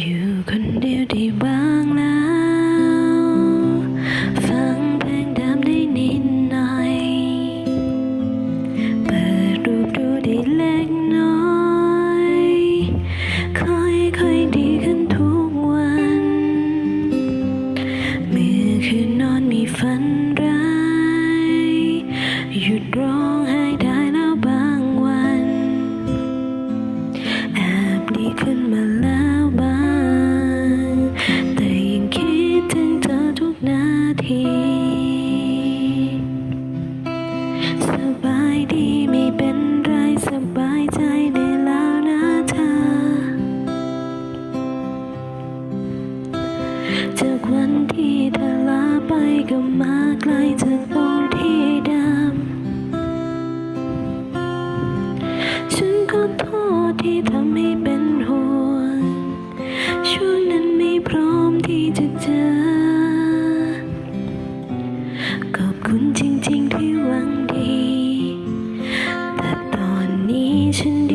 อยู่คนเดียวได้บ้างแล้ว ฟังเพลงดำได้นิดหน่อย เปิดรูปดูได้เล็กน้อย ค่อยๆดีขึ้นทุกวันเมื่อคืนนอนมีฝันร้าย หยุดร้องไห้ได้แล้วบางวันแอบดีขึ้นมาแล้ว ทีสบายดีไม่เป็นไรสบายใจได้แล้วนะเธอ จากวันที่เธอลาไปก็มาไกลจากตรงที่เดิมฉันก็โทษที่ทำให้เป็น to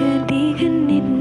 กระดีขึ้นนิด